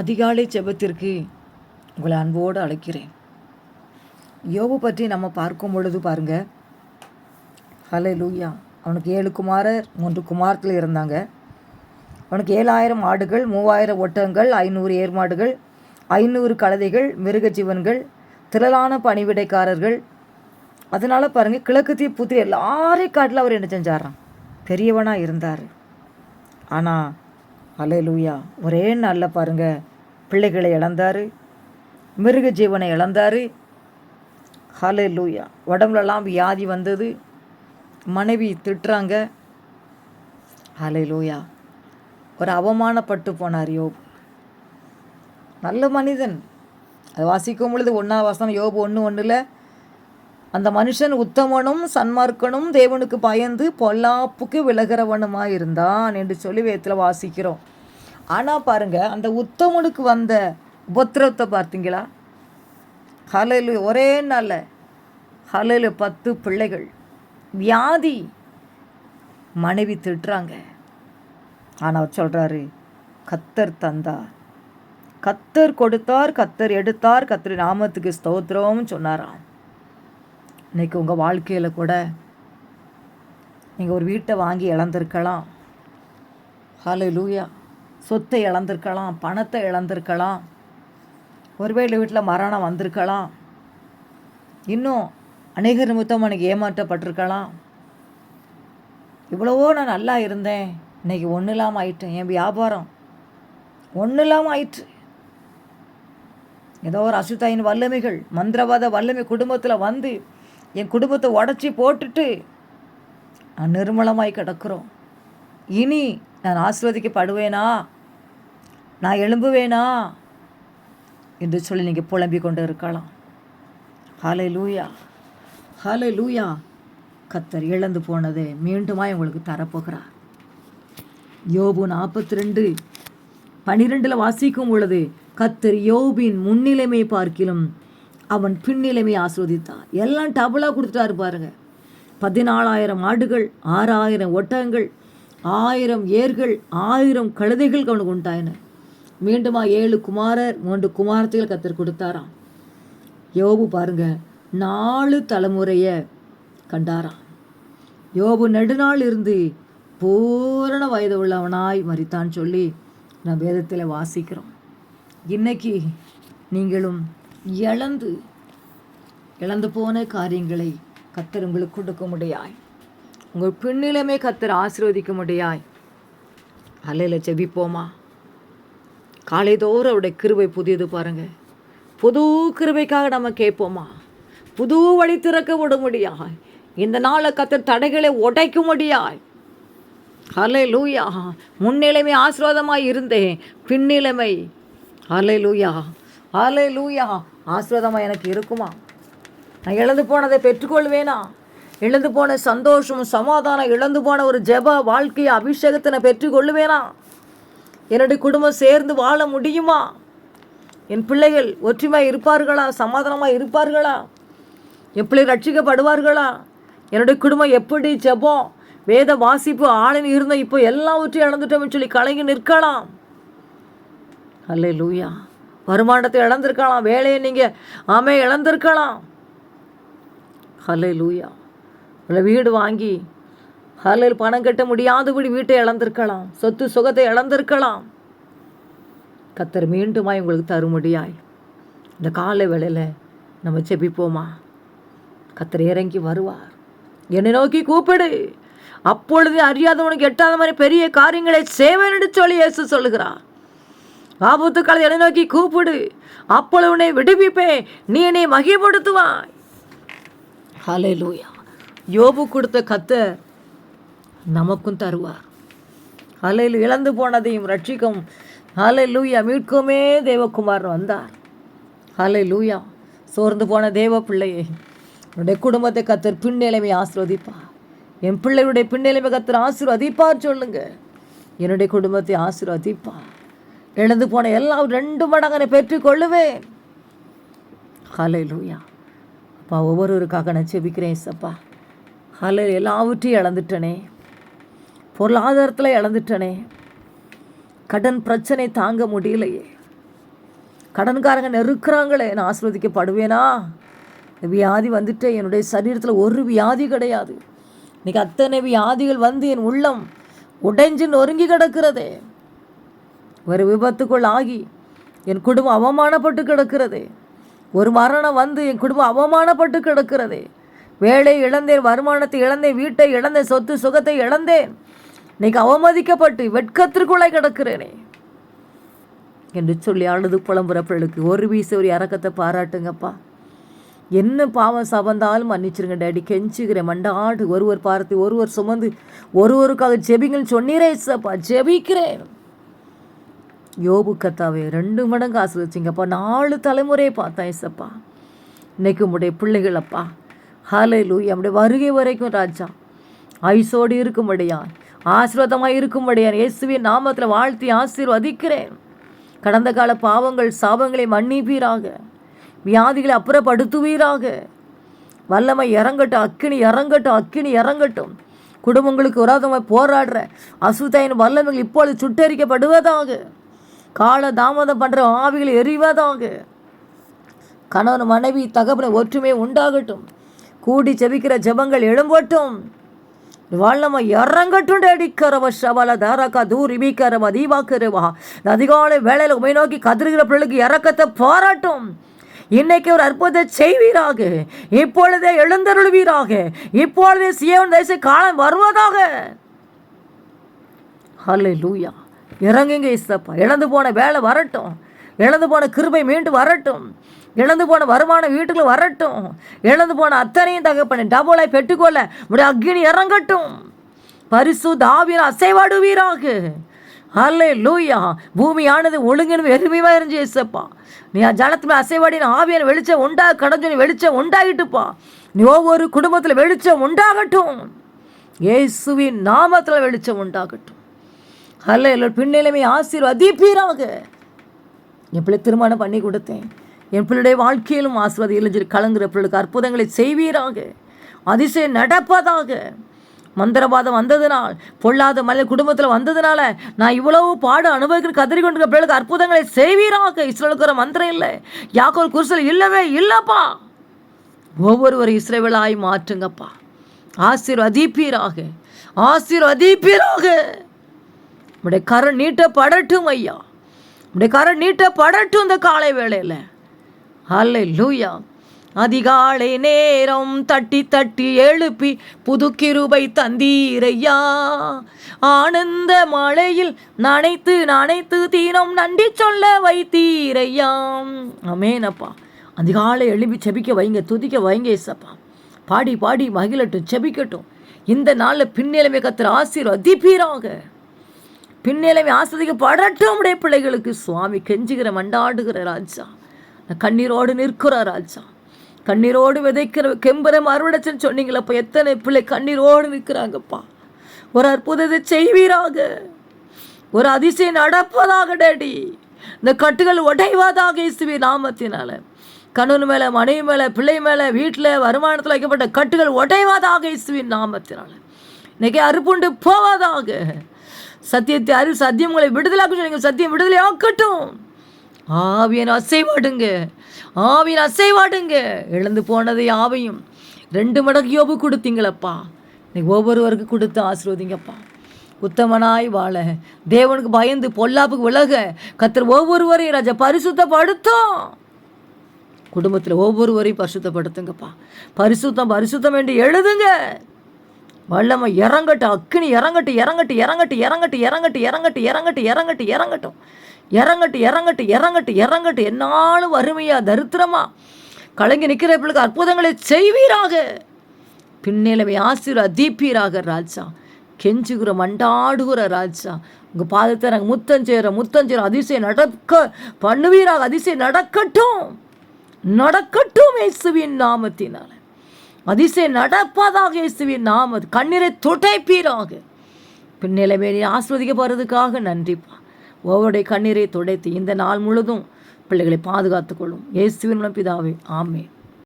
அதிகாலை ஜெபத்திற்கு உங்களை அன்போடு அழைக்கிறேன். யோபு பற்றி நம்ம பார்க்கும் பொழுது பாருங்க. ஹலே லூயா அவனுக்கு ஏழு குமாரர் மூன்று குமாரத்தில் இருந்தாங்க. அவனுக்கு ஏழாயிரம் ஆடுகள் மூவாயிரம் ஒட்டகங்கள் ஐநூறு ஏர்மாடுகள் ஐநூறு கழுதைகள் மிருக ஜீவன்கள் திரளான பணிவிடைக்காரர்கள். அதனால் பாருங்கள் கிழக்கு புத்திரி எல்லாரையும் காட்டில் அவர் என்ன செஞ்சாராம்? பெரியவனாக இருந்தார். ஆனால் அலையலூயா. ஒரே நாளில் பாருங்க. பிள்ளைகளை இழந்தார். மிருக ஜீவனை இழந்தார். ஹலே லூயா உடம்புலலாம் வியாதி வந்தது. மனைவி திட்டுறாங்க. ஹலே லூயா ஒரு அவமானப்பட்டு போனார் யோபு. நல்ல மனிதன். அது வாசிக்கும் பொழுது ஒன்றா வசனம் யோபு ஒன்று ஒன்றில் அந்த மனுஷன் உத்தமனும் சன்மார்க்கனும் தேவனுக்கு பயந்து பொல்லாப்புக்கு விலகிறவனுமாக இருந்தான் என்று சொல்லி வேத்தில் வாசிக்கிறோம். ஆனால் பாருங்க அந்த உத்தமனுக்கு வந்த உபத்திரவத்தை பார்த்தீங்களா? ஹலையில் ஒரே நாளில். ஹலையில் பத்து பிள்ளைகள். வியாதி. மனைவி திட்டுறாங்க. ஆனால் அவர் சொல்கிறாரு கத்தர் தந்தார். கத்தர் கொடுத்தார் கத்தர் எடுத்தார் கத்தர் நாமத்துக்கு ஸ்தோத்திரம்னு சொன்னாராம். இன்னைக்கு உங்கள் வாழ்க்கையில் கூட நீங்கள் ஒரு வீட்டை வாங்கி இழந்திருக்கலாம். ஹலோ லூயா சொத்தை இழந்திருக்கலாம் பணத்தை இழந்திருக்கலாம் ஒருவேளை வீட்டில் மரணம் வந்திருக்கலாம் இன்னும் அநேக நிமித்தம் எனக்கு ஏமாற்றப்பட்டிருக்கலாம். இவ்வளவோ நான் நல்லா இருந்தேன். இன்னைக்கு ஒன்றும் இல்லாமல் ஆயிட்டேன். என் வியாபாரம் ஒன்றும் இல்லாமல் ஆயிற்று. ஏதோ ஒரு அசுத்தாயின் வல்லமைகள் மந்திரவாத வல்லமை குடும்பத்தில் வந்து என் குடும்பத்தை உடச்சி போட்டுட்டு நான் நிர்மலமாய் கிடக்கிறோம். இனி நான் ஆசிர்வதிக்கப்படுவேனா? நான் எழும்புவேனா? என்று சொல்லி நீங்கள் புலம்பிக் கொண்டு இருக்கலாம். ஹாலை லூயா ஹாலை லூயா கத்தர் இழந்து போனதை மீண்டுமாய் உங்களுக்கு தரப்போகிறார். யோபு நாற்பத்தி ரெண்டு பனிரெண்டில் வாசிக்கும் பொழுது கத்தர் யோபின் முன்னிலைமை பார்க்கிலும் அவன் பின்னிலைமை ஆஸ்வதித்தான் எல்லாம் டபுளாக கொடுத்துட்டாரு பாருங்க. பதினாலாயிரம் ஆடுகள் ஆறாயிரம் ஒட்டகங்கள் ஆயிரம் ஏர்கள் ஆயிரம் கழுதைகள் அவனுக்கு உண்டாயின மீண்டுமா ஏழு குமாரர் மூன்று குமாரத்தைகள் கத்தர் கொடுத்தாராம். யோபு பாருங்க நாலு தலைமுறையை கண்டாராம். யோபு நெடுநாள் இருந்து பூரண வயது உள்ளவனாய் மறித்தான் சொல்லி நான் வேதத்தில் வாசிக்கிறோம். இன்னைக்கு நீங்களும் இழந்து இழந்து போன காரியங்களை கத்தர் உங்களுக்கு கொடுக்க முடியாய். உங்கள் பின்னிலைமை கத்தர் ஆசீர்வதிக்க முடியாய். அலையில் ஜெபிப்போமா? காலைதோறும் அவருடைய கிருவை புதியது பாருங்க. புது கிருவைக்காக நம்ம கேட்போமா? புது வழி திறக்க விட முடியாய் இந்த நாளில் கத்தர் தடைகளை உடைக்க முடியாய். அலை லூயா முன்னிலைமை ஆசீர்வாதமாக இருந்தேன். பின்னிலைமை. அலை லூயா அலை லூயா ஆசீர்வாதமாக எனக்கு இருக்குமா? நான் இழந்து போனதை பெற்றுக்கொள்வேனா? இழந்து போன சந்தோஷம் சமாதானம் இழந்து போன ஒரு ஜெப வாழ்க்கையை அபிஷேகத்தை நான் பெற்றுக்கொள்ளுவேனா என்னுடைய குடும்பம் சேர்ந்து வாழ முடியுமா? என் பிள்ளைகள் ஒற்றுமையாக இருப்பார்களா? சமாதானமாக இருப்பார்களா? எப்படி ரட்சிக்கப்படுவார்களா? என்னுடைய குடும்பம் எப்படி ஜெபம் வேத வாசிப்பு ஆளுன்னு இருந்த இப்போ எல்லாவற்றையும் இழந்துட்டோம்னு சொல்லி கலங்கி நிற்கலாம். அல்ல லூயா வருமானத்தை இழந்திருக்கலாம் வேலையை நீங்கள் ஆமே இழந்திருக்கலாம். அல்ல லூயா அந்த வீடு வாங்கி அதில் பணம் கட்ட முடியாதபடி வீட்டை இழந்திருக்கலாம். சொத்து சுகத்தை இழந்திருக்கலாம். கத்தர் மீண்டுமாய் உங்களுக்கு தருமடியாய் இந்த காலை வேளையில் நம்ம செபிப்போமா கத்தர் இறங்கி வருவார். என்னை நோக்கி கூப்பிடு. அப்பொழுது அறியாதவனுக்கு எட்டாத மாதிரி பெரிய காரியங்களை சேவனென்று சொல்லி இயேசு சொல்லுகிறார். ஆபத்துக்களை என்னை நோக்கி கூப்பிடு. அப்பொழுது உன்னை விடுவிப்பேன். நீ என்னை மகிப்படுத்துவாய் ஹலே லூயா யோபு கொடுத்த கத்த நமக்கும் தருவார். அலையில் இழந்து போனதையும் ரட்சிக்கும். அலை லூயா மீட்குமே தேவகுமார் வந்தார். ஹலை லூயா சோர்ந்து போன தேவ பிள்ளையே என்னுடைய குடும்பத்தை கத்தர் பின்னிலைமை ஆசிர்வதிப்பார். என் பிள்ளையுடைய பின்னிலைமை கத்தர் ஆசிர்வதிப்பார் சொல்லுங்க. என்னுடைய குடும்பத்தை ஆசிர்வதிப்பார். இழந்து போன எல்லாம் ரெண்டு மடங்கனை பெற்றுக்கொள்ளுவேன் ஹலை லூயா அப்பா ஒவ்வொருவருக்காக நான் செபிக்கிறேன் சப்பா அல்ல எல்லாவற்றையும் இழந்துட்டனே. பொருளாதாரத்தில் இழந்துட்டனே. கடன் பிரச்சனை தாங்க முடியலையே. கடன்காரங்க நெருக்கிறாங்களே நான் ஆஸ்வதிக்கப்படுவேனா இந்த வியாதி வந்துட்டு என்னுடைய சரீரத்தில் ஒரு வியாதி கிடையாது. இன்றைக்கி அத்தனை வியாதிகள் வந்து என் உள்ளம் உடைஞ்சு நொறுங்கி கிடக்கிறதே. ஒரு விபத்துக்குள் ஆகி என் குடும்பம் அவமானப்பட்டு கிடக்கிறதே. ஒரு மரணம் வந்து என் குடும்பம் அவமானப்பட்டு கிடக்கிறதே. வேலை இழந்தேன் வருமானத்தை இழந்தேன் வீட்டை இழந்தேன் சொத்து சுகத்தை இழந்தேன். இன்னைக்கு அவமதிக்கப்பட்டு வெட்கத்திற்குள்ளே கிடக்கிறேனே. என்று சொல்லி அழுது புலம்புறப்பளுக்கு ஒரு வீச ஒரு இறக்கத்தை பாராட்டுங்கப்பா. என்ன பாவம் சபந்தாலும் மன்னிச்சிருங்க டேடி கெஞ்சுக்கிறேன் மண்டாடு ஒருவர் பார்த்து ஒருவர் சுமந்து ஒருவருக்காக ஜெபிங்கன்னு சொன்னீரே சப்பா ஜெபிக்கிறேன். யோபு கத்தாவே ரெண்டு மடங்கு ஆசிரிச்சிங்கப்பா நாலு தலைமுறையை பார்த்தேன் ஏசப்பா இன்னைக்கு உங்களுடைய பிள்ளைகள் அப்பா. ஹாலை லூய் நம்முடைய வருகை வரைக்கும் ராஜா. ஐசோடு இருக்கும்படியான் ஆசீர்வாதமாக இருக்கும்படியா இயேசுவின் நாமத்தில் வாழ்த்தி ஆசீர்வதிக்கிறேன். கடந்த கால பாவங்கள் சாபங்களை மன்னிப்பீராக. வியாதிகளை அப்புறப்படுத்துவீராக. வல்லமை இறங்கட்டும் அக்கினி இறங்கட்டும் அக்கினி இறங்கட்டும். குடும்பங்களுக்கு விரோதமாக போராடுற அசுத்தையின் வல்லமைகள் இப்பொழுது சுட்டரிக்கப்படுவதாக. கால தாமதம் பண்ணுற ஆவிகள் எரிவதாக. கணவன் மனைவி தகப்பனை ஒற்றுமை உண்டாகட்டும். கூடி செபிக்கிற ஜெபங்கள் எழும்பட்டும். வாழ்நம இறங்கட்டும் அடிக்கிறவ சவல தாரக்கா தூரி இபிக்கிறவா தீபாக்கிறவா இந்த அதிகாலை வேலையில் உமை நோக்கி கதிர்கிற பிள்ளைக்கு இறக்கத்தை பாராட்டும். இன்னைக்கு ஒரு அற்புதத்தை செய்வீராக. இப்பொழுதே எழுந்தருள்வீராக. இப்பொழுதே சியவன் தேச காலம் வருவதாக. ஹலே லூயா இறங்குங்க இசப்பா இழந்து போன வேலை வரட்டும். இழந்து போன கிருபை மீண்டும் வரட்டும். இழந்து போன வருமானம் வீட்டுக்குள்ள வரட்டும். இழந்து போன அத்தனையும் தகப்பன டபுளாய் பெற்றுக்கொள்ள. உடைய அக்னி இறங்கட்டும். பரிசு தாவிர அசைவாடுவீராக. அல்லே லூயா பூமியானது ஒழுங்கினும் எருமையா இருந்துச்சு ஏசப்பா. நீ ஜலத்துல அசைவாடின ஆவியான வெளிச்சம் உண்டா? கடஞ்சு வெளிச்சம் உண்டாகிட்டுப்பா நீ ஒவ்வொரு குடும்பத்தில் வெளிச்சம் உண்டாகட்டும். இயேசுவின் நாமத்தில் வெளிச்சம் உண்டாகட்டும். அல்ல பின்னிலைமை ஆசீர்வதிப்பீராக. எப்படி திருமணம் பண்ணி கொடுத்தேன். என் பிள்ளைடைய வாழ்க்கையிலும் ஆசிர்வாதி இளைஞர் கலங்குற பிள்ளைக்கு அற்புதங்களை செய்வீராக. அதிசயம் நடப்பதாக. மந்திரவாதம் வந்ததுனால் பொல்லாத மலை குடும்பத்தில் வந்ததுனால நான் இவ்வளவு பாடு அனுபவிக்கிற கதறி கொண்டிருக்க பிள்ளைக்கு அற்புதங்களை செய்வீராக. இஸ்ரேலுக்கு ஒரு மந்திரம் இல்லை. யாக்கோல் குருசல் இல்லவே இல்லைப்பா. ஒவ்வொருவரும் இஸ்ரேவேலாய் மாற்றுங்கப்பா. ஆசீர்வதிப்பீராக. ஆசீர்வதிப்பீராக. உடைய கரம் நீட்டப்படட்டும் ஐயா. உடைய கரம் நீட்டப்படட்டும் இந்த காலை வேளையில். அல்ல லூயா அதிகாலை நேரம் தட்டி தட்டி எழுப்பி புது கிருபை தந்தீரையா. ஆனந்த மழையில் நனைத்து நனைத்து தீனம் நன்றி சொல்ல வைத்தீரையா. அமேனப்பா அதிகாலை எழுப்பி செபிக்க வைங்க துதிக்க வைங்க சப்பா பாடி பாடி மகிழட்டும் செபிக்கட்டும். இந்த நாளில் பின்னிலைமை கத்திர ஆசீர்வதிப்பீராக. பின்னிலைமை படட்டும் உடைய பிள்ளைகளுக்கு. சுவாமி கெஞ்சுகிற மண்டாடுகிற ராஜா. கண்ணீரோடு நிற்கிறார் ராஜா. கண்ணீரோடு விதைக்கிற கெம்பரம் அறுவடைச்சுன்னு சொன்னீங்களப்பா. எத்தனை பிள்ளை கண்ணீரோடு நிற்கிறாங்கப்பா. ஒரு அற்புதத்தை செய்வீராக. ஒரு அதிசயம் நடப்பதாக டேடி. இந்த கட்டுகள் உடைவதாக இசுவி நாமத்தினால. கணவன் மேலே மனைவி மேலே பிள்ளை மேலே வீட்டில் வருமானத்தில் வைக்கப்பட்ட கட்டுகள் உடைவதாக இசுவின் நாமத்தினால. இன்னைக்கு அறுப்புண்டு போவதாக. சத்தியத்தை அறிவு சத்தியம் உங்களை விடுதலாக்க சொன்னீங்க. சத்தியம் விடுதலையாக்கட்டும். ஆவியன் அசைவாடுங்க. ஆவியன் அசைவாடுங்க. இழந்து போனது ஆவையும் ரெண்டு மடங்கு யோபு கொடுத்தீங்களப்பா. இன்னைக்கு ஒவ்வொருவருக்கு கொடுத்து ஆசிர்வதிங்கப்பா. உத்தமனாய் வாழ. தேவனுக்கு பயந்து பொல்லாப்புக்கு விலக. கத்தர் ஒவ்வொருவரையும் ராஜா பரிசுத்தப்படுத்தும். குடும்பத்தில் ஒவ்வொருவரையும் பரிசுத்தப்படுத்துங்கப்பா. பரிசுத்தம் பரிசுத்தம் என்று எழுதுங்க. வல்லமை இறங்கட்டும் அக்கினி இறங்கட்டு இறங்கட்டு இறங்கட்டு இறங்கட்டு இறங்கட்டு இறங்கட்டு இறங்கட்டு இறங்கட்டு இறங்கட்டும். இறங்கட்டு இறங்கட்டு இறங்கட்டு இறங்கட்டு என்னாலும் வறுமையா தரித்திரமா கலங்கி நிற்கிற பிள்ளைக்கு அற்புதங்களை செய்வீராக. பின்னிலைமை தீப்பீராக ராஜா. கெஞ்சுகிற மண்டாடுகிற ராஜா. உங்கள் பாதத்தை நாங்கள் முத்தம் செய்கிற முத்தம் அதிசயம் நடக்க பண்ணுவீராக அதிசயம் நடக்கட்டும். நடக்கட்டும் இயேசுவின் நாமத்தினார் அதிசயம் நடப்பதாக இயேசுவின் அது கண்ணீரை துடைப்பீராக. பின்னிலை ஆஸ்வதிக்க போகிறதுக்காக நன்றிப்பா ஒவ்வொருடைய கண்ணீரை துடைத்து இந்த நாள் முழுதும் பிள்ளைகளை பாதுகாத்துக் கொள்ளும். இயேசுவின் பிதாவே ஆமே